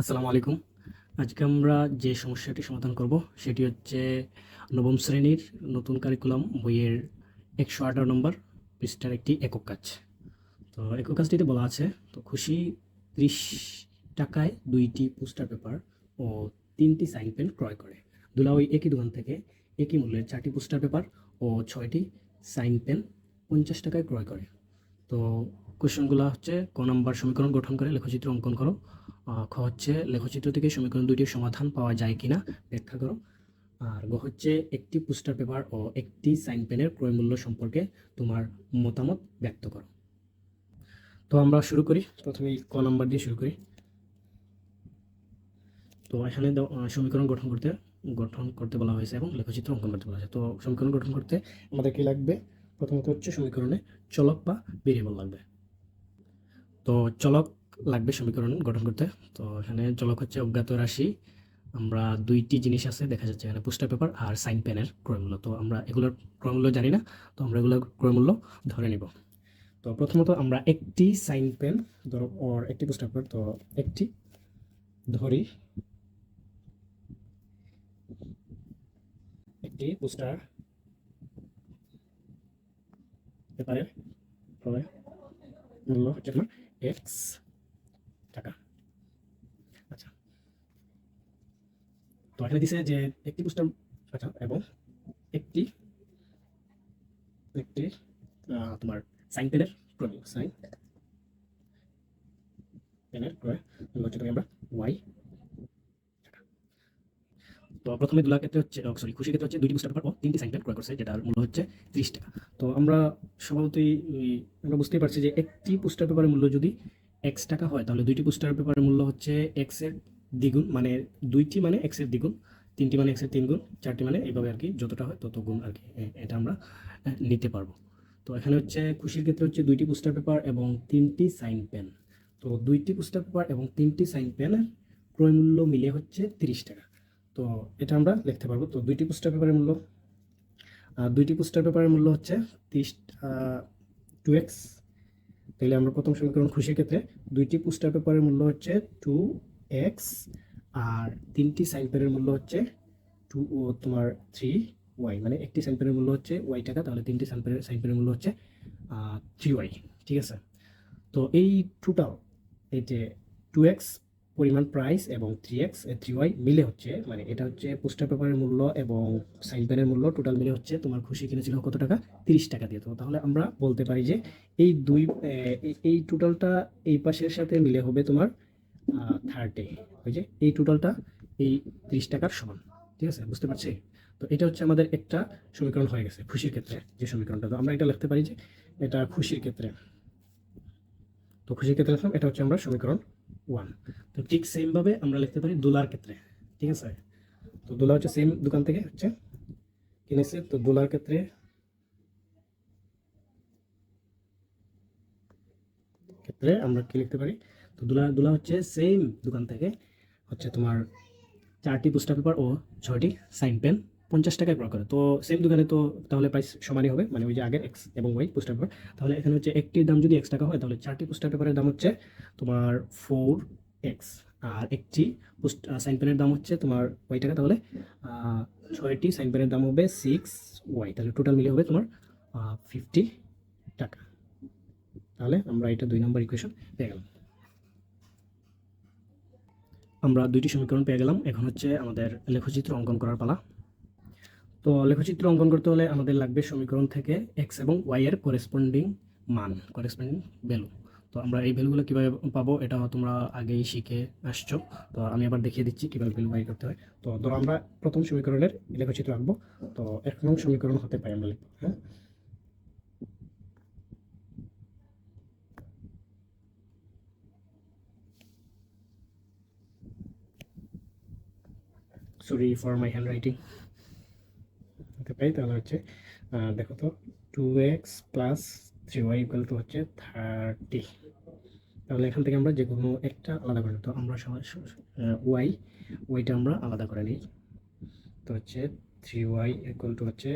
আসসালামু আলাইকুম। আজকে আমরা যে সমস্যাটি সমাধান করব, সেটি হচ্ছে নবম শ্রেণির নতুন কারিকুলাম বইয়ের একশো আঠারো নম্বর পৃষ্ঠার একটি একক কাজ। তো একক কাজটিতে বলা আছে, তো খুশি ত্রিশ টাকায় দুইটি পোস্টার পেপার ও তিনটি সাইন পেন ক্রয় করে। দুলা ওই একই দোকান থেকে একই মূল্যের চারটি পোস্টার পেপার ও ছয়টি সাইন পেন পঞ্চাশ টাকায় ক্রয় করে। তো কোশ্চেনগুলো হচ্ছে ক নম্বর সমীকরণ গঠন করে লেখচিত্র অঙ্কন করো। খ হচ্ছে লেখচিত্র থেকে সমীকরণ দুইটির সমাধান পাওয়া যায় কিনা ব্যাখ্যা করো। আর গ হচ্ছে একটি পোস্টার পেপার ও একটি সাইন পেনের ক্রয় মূল্য সম্পর্কে তোমার মতামত ব্যক্ত করো। তো আমরা শুরু করি প্রথমে ক নাম্বার দিয়ে শুরু করি। তো এখানে সমীকরণ গঠন করতে গঠন করতে বলা হয়েছে এবং লেখচিত্র অঙ্কন করতে বলা হয়েছে। তো সমীকরণ গঠন করতে আমাদের কি লাগবে? প্রথমত হচ্ছে সমীকরণে চলক বা ভেরিয়েবল লাগবে। তো চলক লাগবে সমীকরণ গঠন করতে। তো এখানে চলক হচ্ছে অজ্ঞাত রাশি। আমরা দুইটি জিনিস আছে, দেখা যাচ্ছে এখানে পোস্টার পেপার আর সাইন পেনের ক্রয়মূল্য। তো আমরা এগুলোর ক্রয়মূল্য জানি না, তো আমরা এগুলোর ক্রয়মূল্য ধরে নিব। তো প্রথমত আমরা একটি সাইন পেন ধরো ওর একটি পোস্টার পেপার, তো একটি ধরি। একটি পোস্টার পেপারের মূল্য হচ্ছে এক্স টাকা। আচ্ছা। তো এখানে দিছে যে একটি পুস্তক আচ্ছা এবং একটি একটি তোমার সাইন পেনের ক্রয় সাইন পেনের ক্রয় আমরা ওয়াই তো প্রথমে দুলা ক্ষেত্রে হচ্ছে সরি খুশি ক্ষেত্রে হচ্ছে দুইটি পুস্তক পেপার ও তিনটি পেন ক্রয় করছে, যেটার মূল্য হচ্ছে ত্রিশ টাকা। তো আমরা স্বভাবতই আমরা বুঝতেই পারছি যে একটি পুস্তক পেপারের মূল্য যদি এক্স টাকা হয়, তাহলে দুইটি পুস্টার পেপারের মূল্য হচ্ছে এক্সের দ্বিগুণ মানে দুইটি মানে এক্সের দ্বিগুণ, তিনটি মানে এক্সের তিন গুণ চারটি মানে এইভাবে আর কি যতটা হয় তত গুণ আর কি এটা আমরা নিতে পারব। তো এখানে হচ্ছে খুশির ক্ষেত্রে হচ্ছে দুইটি পুস্টার পেপার এবং তিনটি সাইন পেন তো দুইটি পুস্টার পেপার এবং তিনটি সাইন পেনের ক্রয় মূল্য মিলে হচ্ছে তিরিশ টাকা। তো এটা আমরা লিখতে পারব। তো দুইটি পুস্টার পেপারের মূল্য দুইটি পুস্টার পেপারের মূল্য হচ্ছে তিরিশ টু এক্স তাহলে আমরা প্রথম সমীকরণ খুশির ক্ষেত্রে দুইটি পোস্টার পেপারের মূল্য হচ্ছে টু এক্স আর তিনটি সাইন পেনের মূল্য হচ্ছে টু ও, তোমার থ্রি ওয়াই মানে একটি সাইন পেনের মূল্য হচ্ছে ওয়াই টাকা, তাহলে তিনটি সাইন পেনের সাইন মূল্য হচ্ছে থ্রি ওয়াই ঠিক আছে? তো এই টোটাল এই যে টু এক্স পরিমাণ প্রাইস এবং থ্রি এক্স থ্রি ওয়াই মিলে হচ্ছে মানে এটা হচ্ছে পোস্টার পেপারের মূল্য এবং সাইন পেনের মূল্য টোটাল মিলে হচ্ছে তোমার খুশি কিনেছিল কত টাকা? তিরিশ টাকা দিয়ে। তো তাহলে আমরা বলতে পারি যে এই দুই এই- টোটালটা এই পাশের সাথে মিলে হবে তোমার থার্টি ওই যে এই টোটালটা এই তিরিশ টাকার সমান। ঠিক আছে? বুঝতে পারছি? তো এটা হচ্ছে আমাদের একটা সমীকরণ হয়ে গেছে, খুশির ক্ষেত্রে যে সমীকরণটা। তো আমরা এটা লিখতে পারি যে এটা খুশির ক্ষেত্রে। তো খুশির ক্ষেত্রে এটা হচ্ছে আমরা সমীকরণ ওয়ান তো ঠিক সেমভাবে আমরা লিখতে পারি দোলার ক্ষেত্রে। ঠিক আছে? তো দোলা হচ্ছে সেম দোকান থেকে হচ্ছে কিনেছে। তো দোলার ক্ষেত্রে ক্ষেত্রে আমরা কি লিখতে পারি? তো দুলা দুলা হচ্ছে সেম দোকান থেকে হচ্ছে তোমার চারটি পোস্টার পেপার ও ছয়টি সাইন পেন পঞ্চাশ টাকায় ক্রয় করে। তো সেম দোকানে তো তাহলে প্রাইস সমানই হবে মানে ওই যে আগের এক্স এবং ওয়াই পোস্টার পেপার তাহলে এখানে হচ্ছে একটির দাম যদি এক্স টাকা হয়, তাহলে চারটি পোস্টার পেপারের দাম হচ্ছে তোমার ফোর এক্স আর একটি পোস্ট সাইন পেনের দাম হচ্ছে তোমার ওয়াই টাকা, তাহলে ছয়টি সাইন পেনের দাম হবে সিক্স ওয়াই তাহলে টোটাল মিলে হবে তোমার ফিফটি টাকা। তাহলে আমরা এটা দুই নম্বর ইকুয়েশন পেয়ে গেলাম। আমরা দুইটি সমীকরণ পেয়ে গেলাম। এখন হচ্ছে আমাদের লেখচিত্র অঙ্কন করার পালা। তো লেখচিত্র অঙ্কন করতে হলে আমাদের লাগবে সমীকরণ থেকে এক্স এবং ওয়াই এর করেসপন্ডিং মান করেসপন্ডিং ভ্যালু তো আমরা এই ভ্যালুগুলো কীভাবে পাবো এটা তোমরা আগেই শিখে আসছো। তো আমি আবার দেখিয়ে দিচ্ছি কীভাবে ভ্যালু বাই করতে হয়। তো ধরো আমরা প্রথম সমীকরণের লেখচিত্র আঁকবো। তো এক নং সমীকরণ হতে পারে আমরা হ্যাঁ? সরি ফর মাই হ্যান্ড পারি তাহলে হচ্ছে দেখো তো two X plus three Y equal to হচ্ছে থার্টি তাহলে এখান থেকে আমরা যে কোনো একটা আলাদা করে। তো আমরা সবাই ওয়াই ওয়াইটা আমরা আলাদা করে নিই। তো হচ্ছে থ্রি ওয়াই ইকুয়াল টু হচ্ছে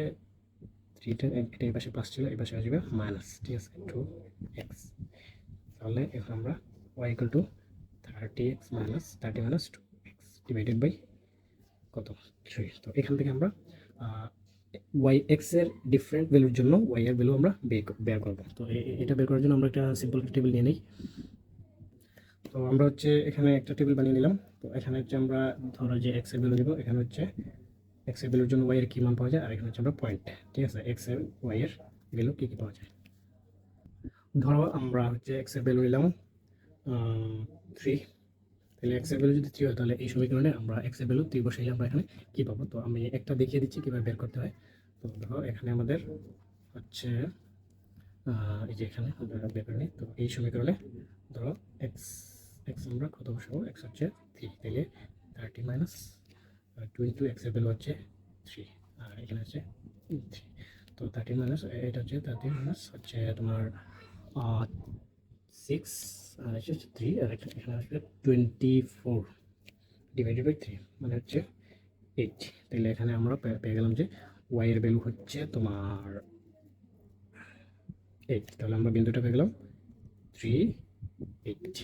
থ্রিটা এটা এই পাশে প্লাস ছিল, এই পাশে আসবে মাইনাস ঠিক আছে? টু এক্স তাহলে এখন আমরা Y equal to thirty X minus thirty minus two X divided by কত? থ্রি তো এখান থেকে আমরা ওয়াই এক্সের ডিফারেন্ট ভ্যালুর জন্য ওয়াই এর ভ্যালু আমরা বের করব। তো এটা বের করার জন্য আমরা একটা সিম্পল টেবিল নিয়ে নিই। তো আমরা হচ্ছে এখানে একটা টেবিল বানিয়ে নিলাম। তো এখানে হচ্ছে আমরা ধরো যে এক্সের ভ্যালু দিব, এখানে হচ্ছে এক্সের ভ্যালুর জন্য ওয়াই এর কী মান পাওয়া যায়? আর এখানে হচ্ছে আমরা পয়েন্ট ঠিক আছে? এক্সের ওয়াই এর ভ্যালু কী কী পাওয়া যায়? ধরো আমরা হচ্ছে এক্সের ভ্যালু নিলাম থ্রি তাহলে এক্সের ভ্যালু যদি থ্রি হয়, তাহলে এই সমীকরণে আমরা এক্সের ভ্যালু থ্রি বসাইলে আমরা এখানে কী পাবো? তো আমি একটা দেখিয়ে দিচ্ছি কীভাবে বের করতে হয়। তো ধরো এখানে আমাদের হচ্ছে এই যে এখানে আমরা বের তো এই সমীকরণে ধরো এক্স এক্স আমরা কত বসাবো? এক্স হচ্ছে থ্রি তাহলে থার্টি মাইনাস টু ইন্টু এক্সের ভ্যালু হচ্ছে থ্রি আর এখানে হচ্ছে থ্রি তো থার্টি মাইনাস এটা হচ্ছে থার্টি মাইনাস হচ্ছে তোমার সিক্স আর হচ্ছে থ্রি আর এখানে এখানে আসবে twenty four divided by three মানে হচ্ছে এইট তাহলে এখানে আমরা পেয়ে গেলাম যে ওয়াই এর ভ্যালু হচ্ছে তোমার এইট তাহলে আমরা বিন্দুটা পেয়ে গেলাম থ্রি এইট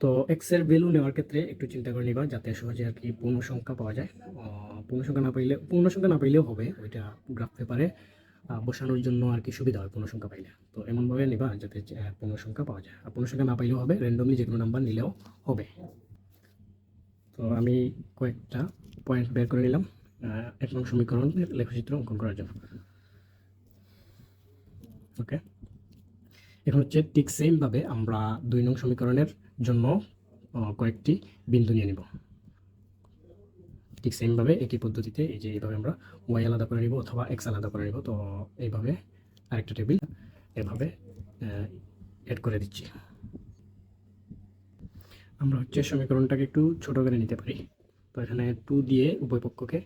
তো এক্সের ভ্যালু নেওয়ার ক্ষেত্রে একটু চিন্তা করে নিবা যাতে সহজে আর কি পূর্ণ সংখ্যা পাওয়া যায়। পূর্ণ সংখ্যা না পাইলে পূর্ণ সংখ্যা না পাইলেও হবে, ওইটা গ্রাফ পেপারে বসানোর জন্য আর কি সুবিধা হয় পূর্ণ সংখ্যা পাইলে। তো এমনভাবে নিবা যাতে আহ, পূর্ণ সংখ্যা পাওয়া যায়। আর পূর্ণ সংখ্যা না পাইলেও হবে র্যান্ডমলি যে কোনো নাম্বার নিলেও হবে। তো আমি কয়েকটা পয়েন্ট বের করে নিলাম। এক নং সমীকরণের লেখচিত্র অঙ্কন করার জন্য। ওকে এখন হচ্ছে ঠিক সেমভাবে আমরা দুই নং সমীকরণের জন্য কয়েকটি বিন্দু নিয়ে নিব। ঠিক সেমভাবে একই পদ্ধতিতে এই যে এইভাবে আমরা ওয়াই আলাদা করে নিব অথবা এক্স আলাদা করে নিব, তো এইভাবে আরেকটা টেবিল এভাবে অ্যাড করে দিচ্ছি। আমরা হচ্ছে সমীকরণটাকে একটু ছোট করে নিতে পারি। তো এখানে টু দিয়ে উভয় পক্ষকে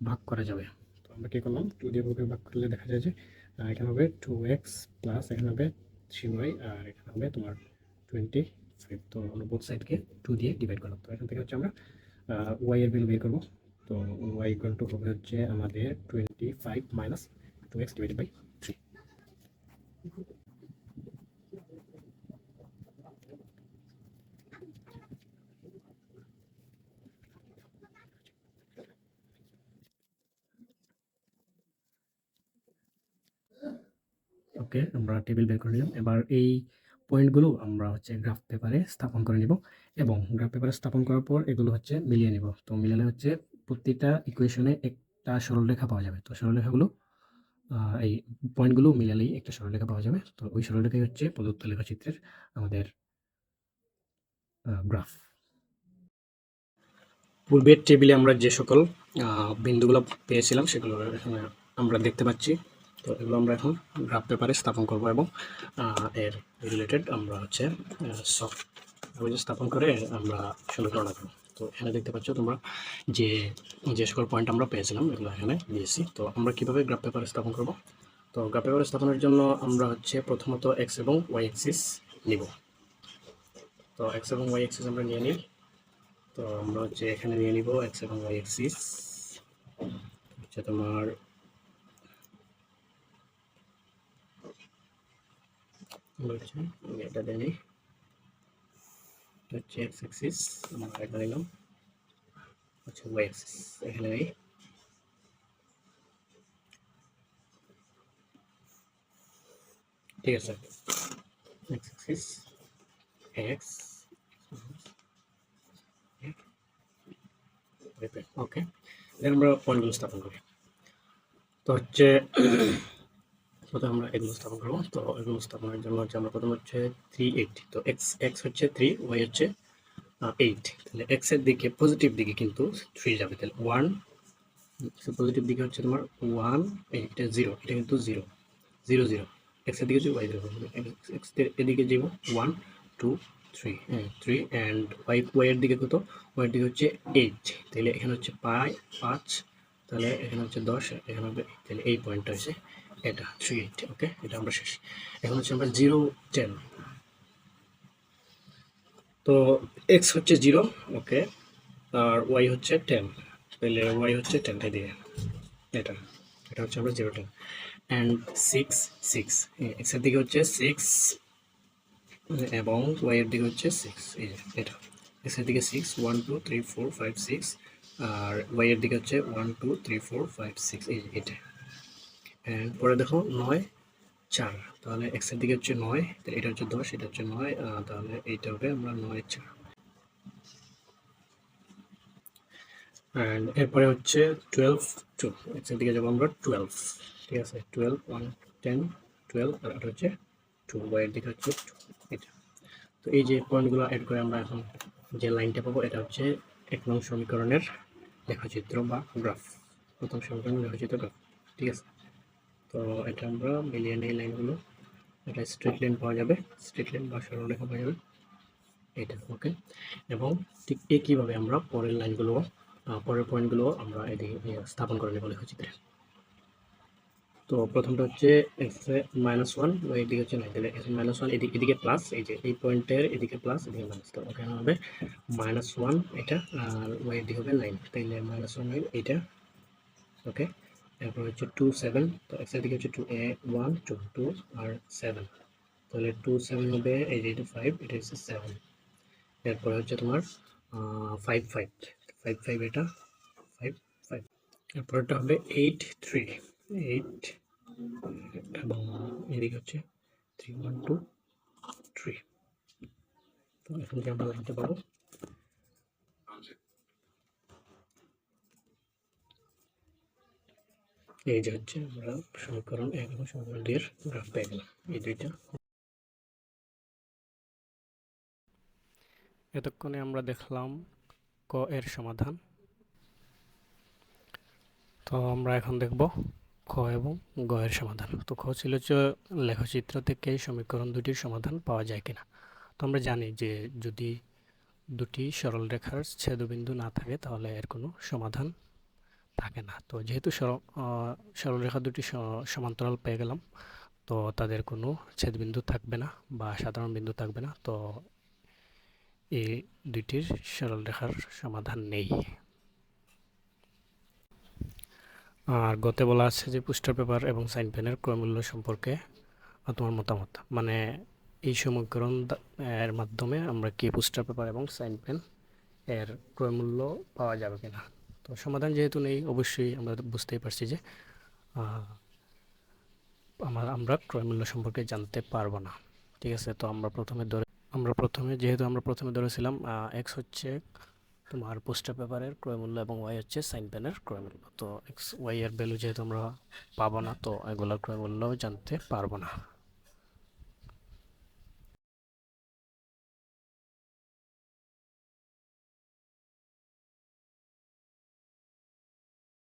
ভাগ করা যাবে। তো আমরা কী করলাম? টু দিয়ে উভয়কে ভাগ করলে দেখা যায় যে এখানে হবে টু এক্স প্লাস এখানে হবে থ্রি ওয়াই আর এখানে হবে তোমার টোয়েন্টি ফাইভ তো আমরা বোথ সাইডকে টু দিয়ে ডিভাইড করলাম। তো এখান থেকে হচ্ছে আমরা ওয়াই এর বিল বের করব। তো ওয়াই ইকুয়াল টু হবে হচ্ছে আমাদের twenty five minus two X divided by three okay আমরা টেবিল বের করে নিলাম। এবার এই পয়েন্টগুলো আমরা হচ্ছে গ্রাফ পেপারে স্থাপন করে নিব এবং গ্রাফ পেপারে স্থাপন করার পর এগুলো হচ্ছে মিলিয়ে নিব। তো মিলালে হচ্ছে প্রত্যেকটা ইকুয়েশনে একটা সরলরেখা পাওয়া যাবে। তো সরলরেখাগুলো এই পয়েন্টগুলো মিলালেই একটা সরলরেখা পাওয়া যাবে। তো ওই সরলরেখাই হচ্ছে প্রদত্ত লেখাচিত্রের আমাদের গ্রাফ পূর্বের টেবিলে আমরা যে সকল বিন্দুগুলো পেয়েছিলাম সেগুলো এখানে আমরা দেখতে পাচ্ছি। তো এগুলো আমরা এখন গ্রাফ পেপারে স্থাপন করব এবং এর রিলেটেড আমরা হচ্ছে সফট স্থাপন করে আমরা সমীকরণ আঁকবো। তো এখানে দেখতে পাচ্ছ তোমরা যে যে সকল পয়েন্ট আমরা পেয়েছিলাম এগুলো এখানে দিয়েছি। তো আমরা কীভাবে গ্রাফ পেপার স্থাপন করব? তো গ্রাফ পেপার স্থাপনের জন্য আমরা হচ্ছে প্রথমত এক্স এবং ওয়াই এক্সিস নিব। তো এক্স এবং ওয়াই এক্সিস আমরা নিয়ে নিই। তো আমরা হচ্ছে এখানে নিয়ে নিব এক্স এবং ওয়াই এক্সিস হচ্ছে তোমার এটা দিয়ে নিই। এটা হচ্ছে এক্স অ্যাক্সিস আমরা এটা নিলাম হচ্ছে ওয়াই অ্যাক্সিস এখানে নেই ঠিক আছে। X axis X okay. Then আমরা পয়েন্টগুলো স্থাপন করি। তো হচ্ছে প্রথমে আমরা এগুলো স্থাপন করব। তো এগুলো স্থাপনের জন্য হচ্ছে আমরা প্রথম হচ্ছে থ্রি এইট তো এক্স এক্স হচ্ছে থ্রি ওয়াই হচ্ছে এইট তাহলে এক্সের দিকে পজিটিভ দিকে কিন্তু থ্রি যাবে। তাহলে ওয়ান পজিটিভ দিকে হচ্ছে তোমার ওয়ান এটা জিরো এটা কিন্তু জিরো জিরো জিরো এক্সের দিকে যাব ওয়াই জিরো এক্স এদিকে যাব one two three three and Y Y এর দিকে কত? ওয়াই দিকে হচ্ছে এইট তাহলে এখানে হচ্ছে পাঁচ পাঁচ, তাহলে এখানে হচ্ছে দশ, এখানে হবে, তাহলে এই পয়েন্টটা হচ্ছে এটা থ্রি এইট ওকে এটা আমরা শেষ। এখন হচ্ছে আমরা জিরো টেন তো এক্স হচ্ছে জিরো ওকে আর ওয়াই হচ্ছে টেন তাহলে ওয়াই হচ্ছে টেন দিয়ে। এটা এটা হচ্ছে আমরা zero ten and six six এক্সের দিকে হচ্ছে সিক্স এবং ওয়াই এর দিকে হচ্ছে সিক্স এই এটা। এক্সের দিকে six one two three four five six আর ওয়াই এর দিকে হচ্ছে one two three four five six এটা। পরে দেখো নয়, চার। তাহলে এক্সের দিকে হচ্ছে নয় এটা হচ্ছে দশ, এটা হচ্ছে নয় তাহলে এইটা হবে আমরা নয়, চার। এরপরে হচ্ছে টুয়েলভ টু এক্সের দিকে যাব আমরা টুয়েলভ ঠিক আছে টুয়েলভ ওয়ান টেন টুয়েলভ আর এটা হচ্ছে টু ওয়াই এর দিকে হচ্ছে এটা। তো এই যে পয়েন্টগুলো অ্যাড করে আমরা এখন যে লাইনটা পাবো, এটা হচ্ছে এক নং সমীকরণের লেখচিত্র বা গ্রাফ প্রথম সমীকরণের লেখচিত্র গ্রাফ ঠিক আছে? তো এটা আমরা মিলিয়ে নেই লাইনগুলো, এটা স্ট্রেট লাইন পাওয়া যাবে। স্ট্রেট লাইন বা সরলরেখা পাওয়া যাবে। এটা ওকে। এবং ঠিক একইভাবে আমরা পরের লাইনগুলো পরের পয়েন্টগুলো আমরা এদিকে স্থাপন করে নেব লেখচিত্রে। তো প্রথমটা হচ্ছে এক্স মাইনাস ওয়ান এদিকে হচ্ছে নাইন তাহলে এক্স মাইনাস ওয়ান এদিকে এদিকে প্লাস এই যে এই পয়েন্টের এদিকে প্লাস এদিকে মাইনাস তো ওখানে হবে মাইনাস ওয়ান এটা, আর ওয়াই এদিকে হবে নাইন তাইলে মাইনাস ওয়ান এইটা ওকে। এরপর হচ্ছে টু সেভেন তো এক্সের দিকে হচ্ছে two A one two two R seven তাহলে টু সেভেন হবে এই যে এটা ফাইভ এটা হচ্ছে সেভেন এরপরে হচ্ছে তোমার ফাইভ ফাইভ ফাইভ ফাইভ এটা ফাইভ ফাইভ এরপরটা হবে এইট থ্রি এইট এবং এদিকে হচ্ছে থ্রি ওয়ান টু থ্রি তো এখন যে আমরা লাইনটা পাবো। এই যে হচ্ছে আমরা সমীকরণ এক এবং সমীকরণ দুইয়ের গ্রাফ পেয়ে গেলাম, এই দুইটা। এতক্ষণে আমরা দেখলাম ক এর সমাধান। তো আমরা এখন দেখব খ এবং গ এর সমাধান। তো খ ছিল যে লেখচিত্র থেকে সমীকরণ দুটির সমাধান পাওয়া যায় কিনা। তো আমরা জানি যে যদি দুটি সরল রেখার ছেদবিন্দু না থাকে তাহলে এর কোনো সমাধান থাকে না। তো যেহেতু সর- আহ, সরলরেখা দুটি সমান্তরাল পেয়ে গেলাম তো তাদের কোনো ছেদবিন্দু থাকবে না বা সাধারণ বিন্দু থাকবে না তো এই দুইটির সরলরেখার সমাধান নেই। আর গতে বলা আছে যে পোস্টার পেপার এবং সাইন পেনের ক্রয়মূল্য সম্পর্কে তোমার মতামত। মানে এই সমীকরণ এর মাধ্যমে আমরা কি পোস্টার পেপার এবং সাইন পেন এর ক্রয়মূল্য পাওয়া যাবে কিনা? তো সমাধান যেহেতু নেই, অবশ্যই আমরা বুঝতেই পারছি যে আমার আমরা ক্রয়মূল্য সম্পর্কে জানতে পারব না। ঠিক আছে? তো আমরা প্রথমে ধরে, আমরা প্রথমে, যেহেতু আমরা প্রথমে ধরেছিলাম এক্স হচ্ছে তোমার পোস্টার পেপারের ক্রয়মূল্য এবং ওয়াই হচ্ছে সাইন পেনের ক্রয়মূল্য তো এক্স ওয়াই এর ভ্যালু যেহেতু আমরা পাবো না, তো এগুলোর ক্রয়মূল্য জানতে পারব না।